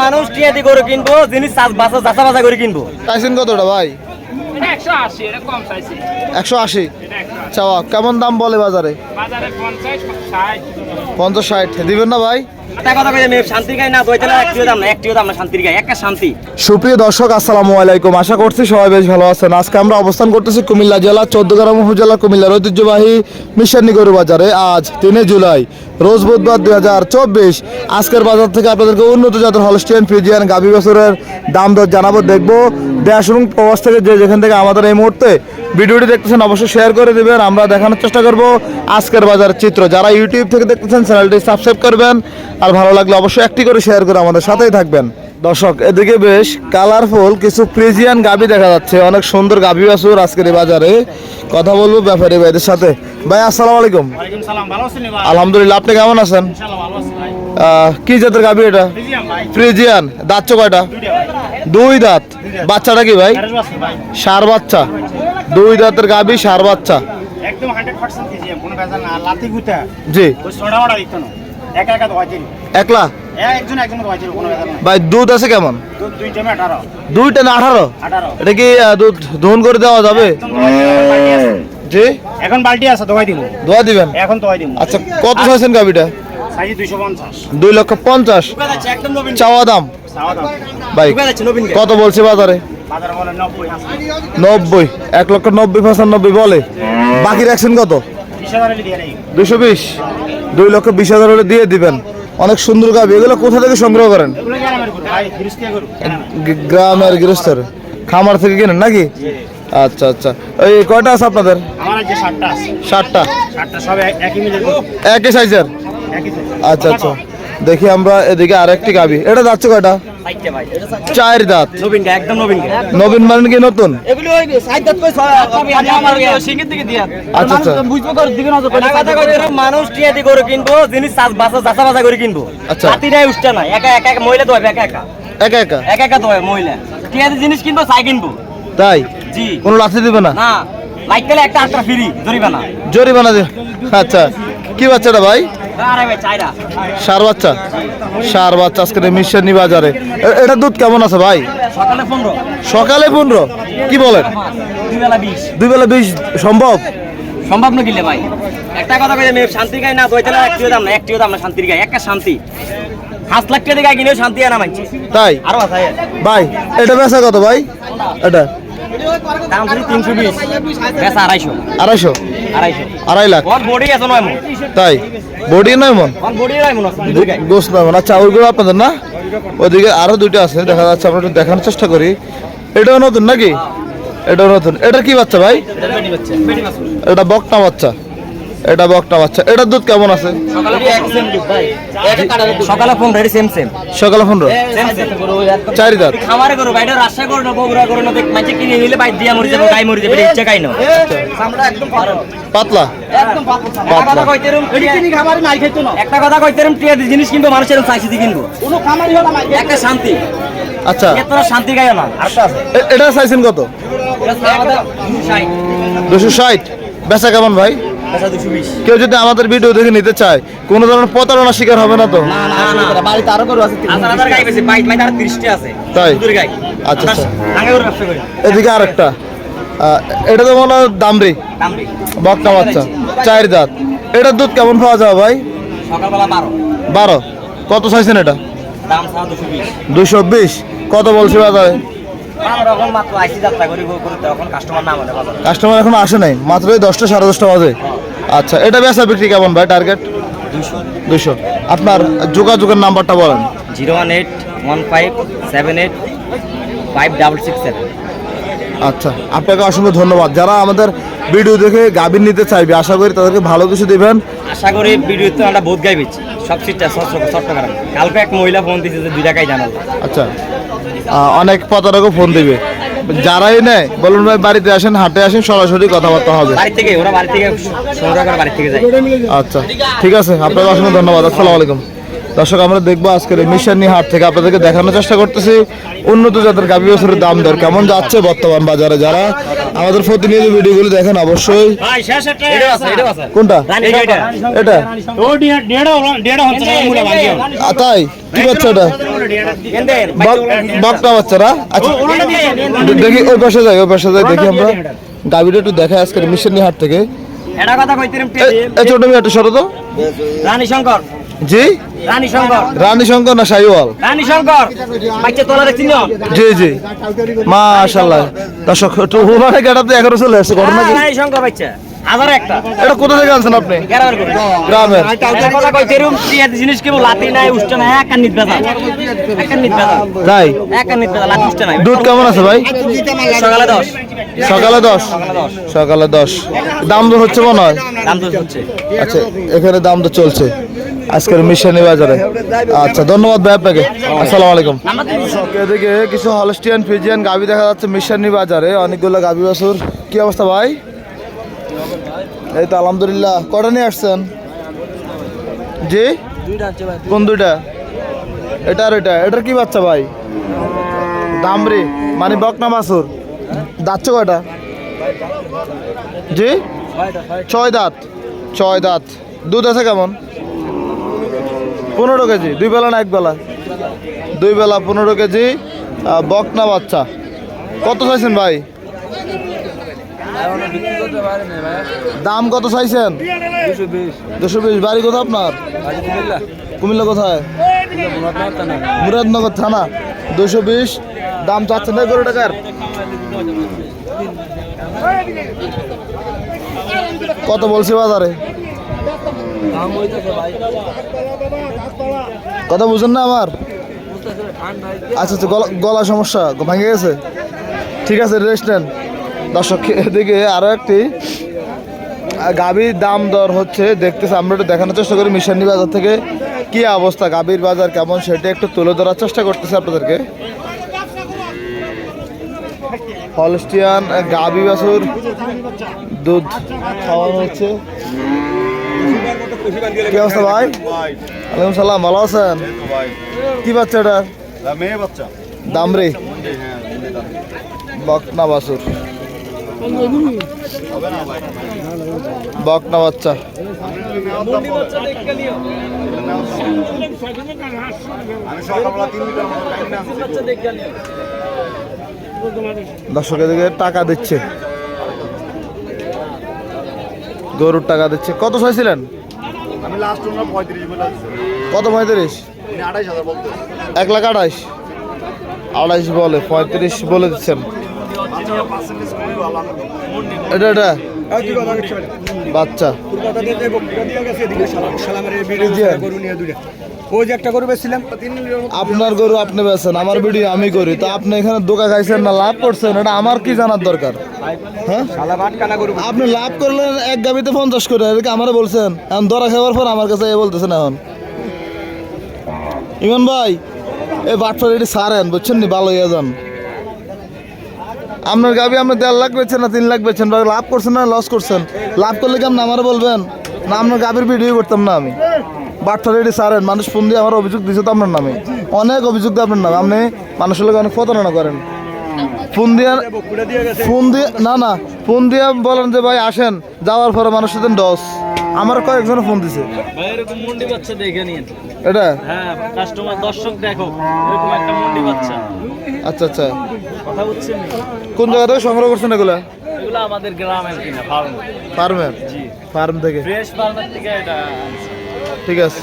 মানুষ টিয়া করে গরু কিনবো? জিনিস চাষ বাসা চাষা বাসা করে কিনবো। চাইছেন কতটা ভাই? একশো আশি। চাওয়া কেমন দাম বলে বাজারে? পঞ্চাশ ষাট। দিবেন না ভাই? সুপ্রিয় দর্শক, আসসালামু আলাইকুম। আশা করছি সবাই বেশ ভালো আছেন। আজকে আমরা অবস্থান করতেছি কুমিল্লা ঐতিহ্যবাহী বাজারে। আজ তিনে জুলাই, রোজ বুধবার হাজার চব্বিশ। আজকের বাজার থেকে আপনাদেরকে উন্নত জাতের হলস্টিয়ান ফ্রিজিয়ান গাভী বছরের দাম দর জানাব, দেখব দেশ প্রবাস থেকে যেখান থেকে আমাদের এই মুহূর্তে ভিডিওটি দেখতেছেন, অবশ্যই শেয়ার করে দেবেন। আমরা দেখানোর চেষ্টা করব আজকের বাজারের চিত্র। যারা ইউটিউব থেকে দেখতেছেন, চ্যানেলটি সাবস্ক্রাইব করবেন। আর ভালো লাগলে অবশ্যই একটি করে শেয়ার করে আমাদের সাথেই থাকবেন। দর্শক এদিকে বেশ কালারফুল কিছু ফ্রিজিয়ান গাবি দেখা যাচ্ছে। অনেক সুন্দর গাবি আছে আজকের এই বাজারে। কথা বলব ব্যাপারী ভাইদের সাথে। ভাই আসসালামু আলাইকুম। ওয়ালাইকুম সালাম। ভালো আছেন ভাই? আলহামদুলিল্লাহ আপনি কেমন আছেন? ইনশাআল্লাহ ভালো আছি ভাই। কি জাতের গাবি এটা? ফ্রিজিয়ান দাঁতছ কয়টা? দুই দাঁত বাচ্চাটা কি ভাই? সার বাচ্চা। দুই দাঁতের গাবি সার বাচ্চা। একদম হান্ড্রেড পার্সেন্ট ফিজিয়াম কোনো ভেজাল না। লাতি গুতা। জি। একলা? ভাই দুধ আছে কেমন? দুইটা না আঠারো? আঠারো। এটা কি দুধ দহন করে দেওয়া যাবে? একদম দোয়া দিন, এখন বালতি আছে। জি? এখন বালতি আছে দোয়াই দিব। দোয়া দিবেন? এখন দোয়াই দিব। আচ্ছা কত চাইছেন গাবিটা দুই লক্ষ পঞ্চাশ। চাওয়া দাম? ভাই কত বলছে বাজারে? নব্বই। নব্বই। এক লক্ষ নব্বই পঁচানব্বই বলে। বাকি রাখছেন কত? দুশো বিশ? দুই লক্ষ বিশ হাজার হলে দিয়ে দিবেন। অনেক সুন্দর গাবি। এগুলো কোথা থেকে সংগ্রহ করেন? গ্রামের গৃহস্থের? খামার থেকে কেনেন নাকি? আচ্ছা আচ্ছা। এই কয়টা আছে আপনাদের? ষাটটা একই সাইজের আচ্ছা আচ্ছা। দেখি আমরা এদিকে আরেকটি গাবি। এটা যাচ্ছে কয়টা? চার দাঁত। নবীন মানে কি। নতুন? আচ্ছা আচ্ছা। বুঝব কর করে কথা কই দিলাম মানুষ গরু কিনবো জিনিস বাসা চাষা বাসা করে কিনবো। আচ্ছা। হাতি উঠছে না একা একা একা মহিলা দোয়াবে একা একা। একা একা? একা একা দোয়াবে মহিলা। জিনিস কিনবো চাই কিনবো। তাই? জি। কোনো দিবে না? না। লাইট পেলে একটা আটটা ফ্রি জরিমানা। দিবে আচ্ছা। কি বাচ্চাটা ভাই? ভাই চাইরা। সার বাচ্চা? সার বাচ্চা আজকে মিশানি বাজারে। এটা দুধ কেমন আছে ভাই? সকালে পনেরো। সকালে পনেরো? কি বলেন? দুই বেলা বিশ সম্ভব? সম্ভব না কিনলে ভাই। একটা কথা কই আমি শান্তির গায়ে না দইতে না একটিও দাম না একটিও দাম না শান্তির গায়ে একটা শান্তি। পাঁচ লাখ টাকা কিনেও শান্তি আনা মানছি। তাই? আরও আছে। ভাই এটা বেচা কত ভাই? এটা? দাম তিনশো বিশ। বেচা আড়াইশো। আড়াইশো? আড়াইশো। আড়াই লাখ। ওর বডি আছে নয় মন? তাই? বডি নয় মন? বডি নয় মন গোস নয় মন। আচ্ছা ওইগুলো আপনাদের না? ওইদিকে আরও দুইটা আছে দেখা যাচ্ছে আমরা একটু দেখানোর চেষ্টা করি। এটাও নতুন নাকি? এটাও নতুন। এটা কি বাচ্চা ভাই? এটা বকটা বাচ্চা। এটা বকটা বাচ্চা। এটা এটার দুধ কেমন আছে? সকালে ফোন রেডি সেম সেম সকালে চারি দাঁত। খামারে করো বাইরে রাজশাহী করো না বগুড়া করো না মাঝে কিনে নিলে বাইর দিয়া মরে যাবে গাই মরে যাবে ইচ্ছা গাই না। আমরা একদম পারো পাতলা? একদম পাতলা কথা কইতে রুম এদিকে খামারে নাই খাইতো না। একটা কথা কইতে টিয়া দিয়ে জিনিস কিনবো মানুষের চাইছি কিনবো। কোনো খামারি হলো নাই একটা শান্তি। আচ্ছা। এতটা শান্তি গায় না এটা চাইছেন কত? বেচা কেমন ভাই? আচ্ছা কেউ যদি আমাদের ভিডিও দেখে নিতে চায় কোনো ধরনের প্রতারণার শিকার হবে না তো? না না বাড়িতে আরও গরু আছে তাই? আচ্ছা, আচ্ছা। আগে গরু ব্যবসা করি এদিকে আরেকটা। এটা তো মনে হয় দামরি বকটা বাচ্চা। চার দাঁত। এটার দুধ কেমন পাওয়া যাবে ভাই? বারো। কত চাইছেন এটা? দুশো বিশ। দুশো বিশ। কত বলছি বাজারে? আমরা এখন মাত্র আইসি যাত্রা করি করতে এখন কাস্টমার না আমাদের বাজারে। কাস্টমার এখন আসে নাই? মাত্র এই দশটা সাড়ে দশটা বাজে? আচ্ছা এটা বেচা বিক্রি কেমন ভাই টার্গেট দুশো আপনার যোগাযোগের নাম্বারটা বলেন। Zero one eight one five seven eight five double six seven. আচ্ছা আপনাকে অসংখ্য ধন্যবাদ। যারা আমাদের ভিডিও দেখে গাভীর নিতে চাইবে আশা করি তাদেরকে ভালো কিছু দেবেন। আশা করি ভিডিওতে আমরা বহুত গাই পেয়েছি সব সিটটা চট্টগ্রাম কালকে এক মহিলা ফোন দিয়েছে যে দুই টাকাই জানাল। আচ্ছা। অনেক প্রতারকও ফোন দিবে। যারাই নেয় বলুন ভাই বাড়িতে আসেন হাটে আসেন সরাসরি কথাবার্তা হবে। বাড়ি থেকে ওরা বাড়ি থেকে সংগ্রহ করে বাড়ি থেকে যায়। আচ্ছা ঠিক আছে আপনাকে অসংখ্য ধন্যবাদ আসসালামু আলাইকুম। দর্শক আমরা দেখব আজকের মিশানি হাট থেকে আপনাদেরকে দেখানোর চেষ্টা করতেছি। উন্নত জাতের গাভী বছরের দাম দর কেমন যাচ্ছে বর্তমান বাজারে যারা আমাদের প্রতিনিয়ত ভিডিওগুলো দেখেন অবশ্যই। কোনটা? এটা। তাই? কি বাচ্চা এটা? বকটা বাচ্চারা আচ্ছা। দেখি ওই পাশে যাই ওই পাশে যাই দেখি আমরা। গাভীটা একটু দেখাই আজকের মিশানি হাট থেকে। এটা কথা এই ছোট মেয়ে একটু সরো তো। রানী শঙ্কর। জি? রানী শঙ্কর। রানী শঙ্কর না সাইওয়াল? রানী শঙ্কর। বাচ্চা তোলা জি জি। মাশাল্লাহ দর্শক গেটাতে এখনও চলে আসছে ঘটনা কি? রানী শঙ্কর বাচ্চা হাজার একটা। এটা কোথা থেকে আনছেন আপনি? গ্রামের কথা কইতিরাম টিয়া জিনিস কেবল লাতি নাই উষ্টা নাই এক কান নিত বেজা। এক কান নিত বেজা। তাই? এক কান নিত বেজা লাতি উষ্টা নাই। দুধ কেমন আছে ভাই? সকালে দশ। সকালে দশ? সকালে দশ। দাম তো হচ্ছে মনে হয়? দাম তো হচ্ছে। আচ্ছা এখানে দাম তো চলছে। আজকের মিশানি বাজারে। আচ্ছা ধন্যবাদ ভাই আপনাকে। আসসালামু আলাইকুম। এদিকে কিছু হলস্টিয়ান, ফিজিয়ান গাবি দেখা যাচ্ছে মিশানি বাজারে। অনেকগুলো গাবি বাসুর কি অবস্থা ভাই? এই তো আলহামদুলিল্লাহ। কটা নিয়ে আসছেন? জি? কোন দুইটা? এটা আর এটা এটার কি বাচ্চা ভাই? দামরি মানে বকনা বাছুর। দাচ্ছে কয়টা? জি? ছয় দাঁত। ছয় দাঁত। দুধ আছে কেমন? পনেরো কেজি, দুই বেলা না এক বেলা? দুই বেলা পনেরো কেজি বকনা বাচ্চা। কত চাইছেন ভাই? দাম কত চাইছেন? দুশো বিশ। বাড়ি কোথায় আপনার? কুমিল্লা কোথায়? মুরাদনগর থানা। দুশো বিশ। দাম চাচ্ছেন না এগারো টাকার? কত বলছি বাজারে? কথা বুঝেন না আমার? আচ্ছা আচ্ছা গলা গলা সমস্যা, ভেঙে গেছে? ঠিক আছে রেস্ট নেন। দর্শক, এদিকে আরও একটি গাভীর দাম দর হচ্ছে, দেখতেছে, আমরা একটু দেখানোর চেষ্টা করি, মিশানি বাজার থেকে কি অবস্থা, গাভীর বাজার কেমন, সেটা একটু তুলে ধরার চেষ্টা করতেছে আপনাদেরকে। হলস্টিয়ান গাভী বাছুর দুধ খাওয়ানো হচ্ছে। কি অবস্থা ভাই? ওয়ালাইকুম সালাম, ভালো আছেন? কি বাচ্চা এটা মেয়ে বাচ্চা দামরি বকনা বাছুর। বকনা বাচ্চা। আমি সকালবেলা তিন লিটার মতো টাইম না দর্শক এদিকে টাকা দিচ্ছে। গরুর টাকা দিচ্ছে। কত চাইছিলেন? আমি লাস্ট পঁয়ত্রিশ বলে কত পঁয়ত্রিশ? আড়াইশ হাজার বলতে। এক লাখ আড়াইশ আড়াইশ বলে পঁয়ত্রিশ বলে দিচ্ছেন। আমি এটা এটা? বাচ্চা। ওই যে একটা গরু বেচছিলাম। আপনার গরু আপনি বেছেন আমার ভিডিও আমি করি। তো আপনি এখানে দোকা খাইছেন না লাভ করছেন? এটা আমার কি জানার দরকার? হ্যাঁ? আপনি লাভ করলেন এক গাবিতে পঞ্চাশ করে এদিকে আমারে বলছেন? এখন দরা খাওয়ার পর আমার কাছে এ বলতেছেন এখন। ইমন ভাই এই বাটফার এটি সারেন বুঝছেন নি? ভালো ইয়ে যান। আপনার গাবি আপনি দেড় লাখ বেচছেন না তিন লাখ বেচছেন বা লাভ করছেন না লস করছেন? লাভ করলে কি আপনি আমারে বলবেন? না আপনার গাবির ভিডিও করতাম না আমি। বাটফার এটি সারেন। মানুষ ফোন দিয়ে আমার অভিযোগ দিচ্ছে তো আপনার নামে। অনেক অভিযোগ দিয়ে আপনার নামে। আপনি মানুষের লোক অনেক প্রতারণা করেন। ফোন দিয়ে ফোন দিয়ে না না। ফোন দিয়ে বলেন যে ভাই আসেন। যাওয়ার পরে মানুষের দেন দশ আমার কয়েকজনে ফোন দিছে। ভাই এরকম মুন্ডি বাচ্চা দেখে নিন। এটা? হ্যাঁ কাস্টমার দর্শক দেখো। এরকম একটা মুন্ডি বাচ্চা। আচ্ছা আচ্ছা। কথা বুঝছেন কোন জায়গা থেকে সংগ্রহ করছেন এগুলা? এগুলো আমাদের গ্রামের কিনা ফার্ম। ফার্মের জি। ফার্ম থেকে। ফ্রেশ ফার্মের থেকে এটা। ঠিক আছে।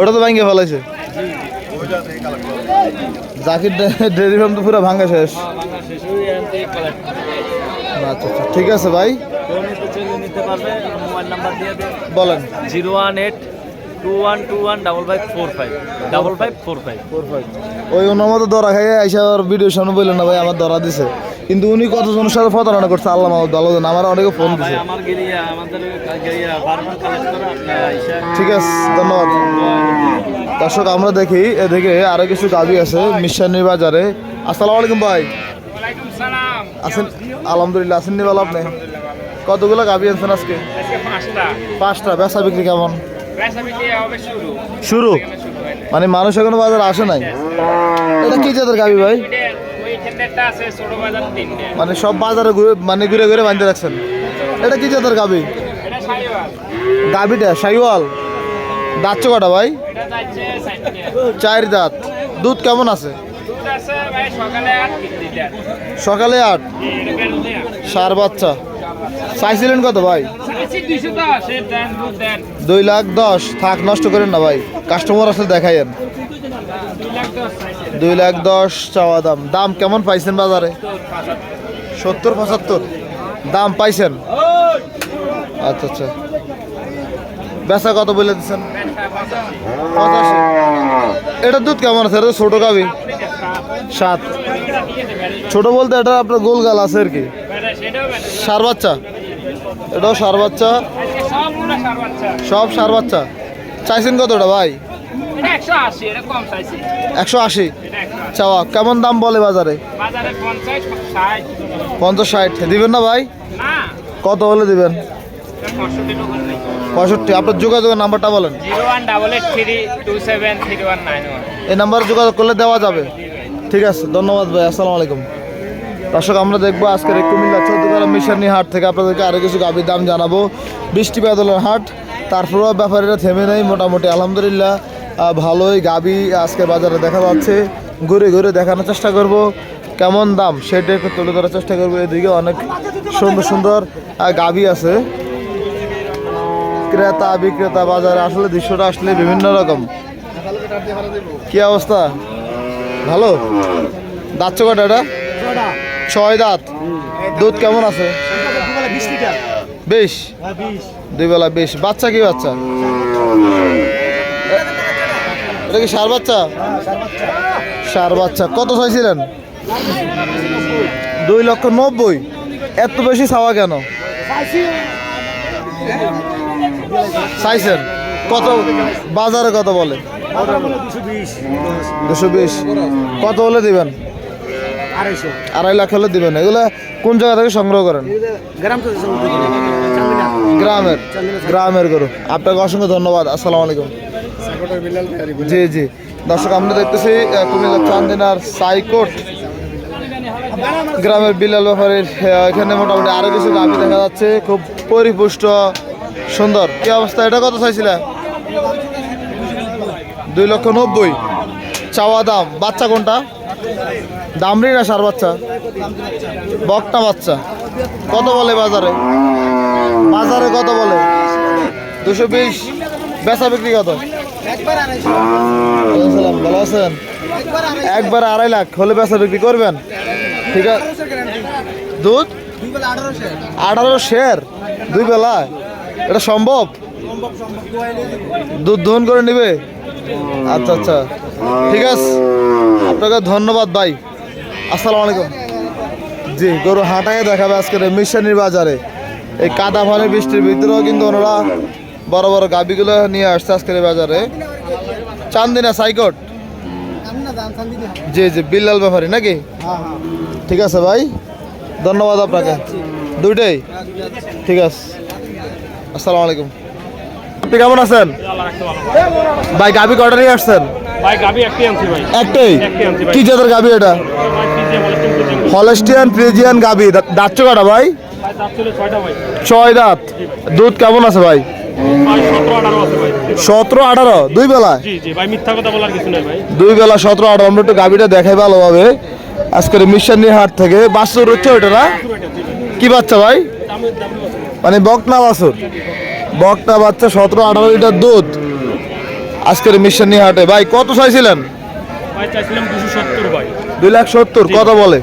ওটা তো ভাঙ্গে ফেলাইছে। জাকির ডেয়ারি ফার্ম তো পুরো ভাঙ্গা শেষ। হয়ে। আচ্ছা আচ্ছা ঠিক আছে ভাই। বলেন। Zero one eight two one two one double five four five. Double five four five. Four five ওই ওনার মতো দরা খাইয়ে আইসা ভিডিও সামনে বললেন না ভাই আমার দরা দিছে। কিন্তু উনি কতজনের সাথে প্রতারণা করছে? আল্লাহ মাহমুদ ভালো জানে। আমার অনেকে ফোন আইসা। ঠিক আছে ধন্যবাদ। দর্শক আমরা দেখি এদিকে আরও কিছু গাবি আছে মিশানি বাজারে। আসসালামু আলাইকুম ভাই। আছেন? আলহামদুলিল্লাহ আছেন নি ভালো আপনি? কতগুলো গাবি আনছেন আজকে? পাঁচটা। বেচা বিক্রি কেমন? শুরু। মানে মানুষ এখনও বাজার আসে নাই? এটা কি জাতের গাবি ভাই? মানে সব বাজারে ঘুরে মানে ঘুরে ঘুরে বাঁধতে রাখছেন। এটা কি জাতের গাবি? গাবিটা সাইওয়াল দাঁত কটা ভাই? চার দাঁত। দুধ কেমন আছে? সকালে আট সার বাচ্চা। চাইছিলেন কত ভাই? দুই লাখ দশ। থাক নষ্ট করেন না ভাই। কাস্টমার আসলে দেখাইয়েন। দুই লাখ দশ চাওয়া দাম। দাম কেমন পাইছেন বাজারে? সত্তর পঁচাত্তর। দাম পাইছেন? আচ্ছা আচ্ছা। বেচা কত বলে দিচ্ছেন? এটা দুধ কেমন আছে? এটা ছোট গাবি। সাত। ছোট বলতে এটা আপনার গোল গাল আছে আর কি। সার বাচ্চা। এটাও সার বাচ্চা। সব সার বাচ্চা। চাইছেন কতটা ভাই? একশো আশি চাওয়া কেমন দাম বলে বাজারে? বাজারে পঞ্চাশ ষাট। দিবেন না ভাই? না। কত হলে দিবেন? পঁয়ষট্টি আপনার যোগাযোগের নাম্বারটা বলেন। এই নাম্বারে যোগাযোগ করলে দেওয়া যাবে। ঠিক আছে ধন্যবাদ ভাই আসসালামু আলাইকুম। দর্শক আমরা দেখব আজকের কুমিল্লা চৌদ্দগ্রাম মিশানি হাট থেকে আপনাদেরকে আরও কিছু গাভীর দাম জানাব। বৃষ্টি বাদলের হাট তারপরেও ব্যাপারীরা থেমে নেই মোটামুটি আলহামদুলিল্লাহ। ভালোই গাভী আজকে বাজারে দেখা যাচ্ছে ঘুরে ঘুরে দেখানোর চেষ্টা করব। কেমন দাম? সেটা একটু তুলে ধরার চেষ্টা করব। এদিকে অনেক সুন্দর সুন্দর গাবি আছে। ক্রেতা বিক্রেতা বাজারে আসলে দৃশ্যটা আসলে বিভিন্ন রকম। কি অবস্থা? ভালো? দাঁত কটা এটা? ছয় দাঁত। দুধ কেমন আছে? বেশ। দুই বেলা বেশ। বাচ্চা কি বাচ্চা? এটা কি সার বাচ্চা? সার বাচ্চা। কত চাইছিলেন দুই লক্ষ নব্বই। এত বেশি ছাওয়া কেন? চাইছেন? কত? বাজারে কত বলে? দুশো বিশ। কত হলে দিবেন? আড়াই লাখ হলে দিবেন। এগুলো কোন জায়গা থেকে সংগ্রহ করেন? গ্রামের। গ্রামের গরু। আপনাকে অসংখ্য ধন্যবাদ। আসসালামু আলাইকুম। জি জি। দর্শক, আমরা দেখতেছি কুমিল্লা চান্দিনার সাইকোট গ্রামের বিলাল ব্যাপারের এখানে মোটামুটি আরও কিছু গাভি দেখা যাচ্ছে, খুব পরিপুষ্ট, সুন্দর। কি অবস্থা? এটা কত চাইছিলে? দুই লক্ষ নব্বই। চাওয়া দাম। বাচ্চা কোনটা? দামরি না সার বাচ্চা? বকটা বাচ্চা। কত বলে বাজারে? বাজারে কত বলে? দুশো বিশ। বেচা বিক্রি কত? ভালো আছেন? একবার আড়াই লাখ হলে বেচা বিক্রি করবেন? ঠিক আছে দুধ? আঠারো শের দুই বেলা? এটা সম্ভব? দুধ দহন করে নিবে? আচ্ছা আচ্ছা। ঠিক আছে। আপনাকে ধন্যবাদ ভাই। আসসালামু আলাইকুম। জি গরু হাঁটাকে দেখাবে আজকের এই মিশানির বাজারে। এই কাদা ভানে বৃষ্টির ভিতরেও কিন্তু ওনারা বড় বড় গাবিগুলো নিয়ে আসছে আজকের বাজারে। চান্দিনা সাইকট। জি জি বিল্লাল ব্যাপারী নাকি? ঠিক আছে ভাই ধন্যবাদ আপনাকে। দুইটাই? ঠিক আছে। আসসালামু আলাইকুম। আপনি কেমন আছেন? ভাই গাবি কটা নিয়ে আসছেন? ভাই গাবি একটি আনছি ভাই। একটাই? কি জাতের গাবি এটা? হলস্টিয়ান ফ্রিজিয়ান গাবি দাঁতছো কটা ভাই। ছয় দাঁত। দুধ কেমন আছে ভাই? সতেরো আঠারো দুই বেলা? দুই বেলা সতেরো আঠারো। আমরা একটু গাবিটা দেখাই ভালোভাবে। আজকের মিশানি হাট থেকে। বাছুর হচ্ছে ওইটা না? কি বাচ্চা ভাই? মানে বকনা বাছুর। বকনা বাচ্চা সতেরো আঠারো লিটার দুধ। আজকের মিশানি হাটে। ভাই কত চাইছিলেন? দুই লাখ সত্তর কত বলে?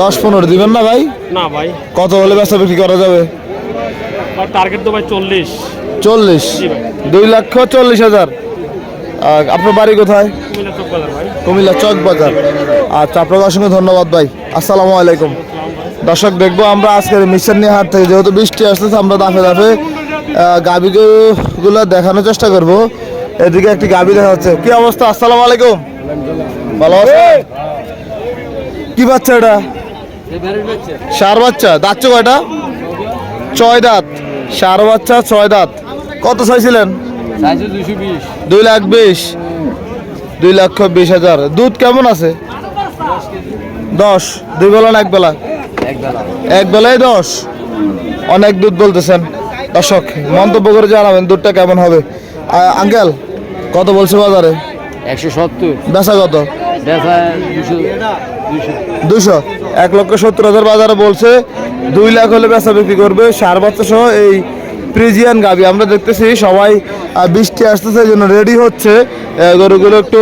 দশ পনেরো দিবেন না ভাই? না ভাই। কত হলে বেচা বিক্রি করা যাবে? টার্গেট তো ভাই চল্লিশ। চল্লিশ। দুই লক্ষ চল্লিশ হাজার। আপনার বাড়ি কোথায়? কুমিল্লা চক বাজার আচ্ছা আপনাকে অসংখ্য ধন্যবাদ ভাই। আসসালামু আলাইকুম। দর্শক দেখব আমরা আজকের মিশন নিয়ে হাট থেকে। যেহেতু বৃষ্টি আসতেছে আমরা দাফে দাফে গাবিগুলো দেখানোর চেষ্টা করব। এদিকে একটি গাবি দেখা যাচ্ছে। কি অবস্থা? আসসালামু আলাইকুম। ভালো আছে কি বাচ্চা এটা? সার বাচ্চা। দাঁতছে কয়টা? ছয় দাঁত। সার বাচ্চা ছয় দাঁত। কত চাইছিলেন? চাইছে দুই লাখ বিশ। দুই লক্ষ বিশ হাজার। দুধ কেমন আছে? দশ। দুই বেলা না এক বেলা? এক বেলায় দশ। অনেক দুধ বলতেছেন। দর্শক মন্তব্য করে জানাবেন দুধটা কেমন হবে। আঙ্কেল কত বলছে বাজারে? একশো সত্তর। বেচা কত? দুশো। এক লক্ষ সত্তর হাজার বাজারে বলছে, দুই লাখ হলে বেচা বিক্রি করবে। সার বাচ্চা সহ এই প্রিজিয়ান গাবি। আমরা দেখতেছি সবাই বৃষ্টি আসতেছে, এই জন্য রেডি হচ্ছে গরুগুলো একটু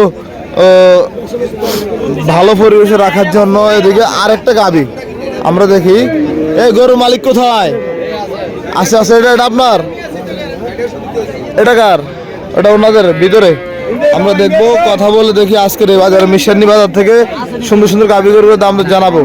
ভালো পরিবেশে রাখার জন্য। এদিকে আরেকটা গাবি, আমরা দেখি। এই গরুর মালিক কোথায়? আচ্ছা আচ্ছা এটা এটা আপনার? এটা কার? এটা ওনাদের, ভিতরে। আমরা দেখব, কথা বলে দেখি আজকের এই বাজার মিশানি বাজার থেকে সুন্দর সুন্দর গরুর দাম জানাব।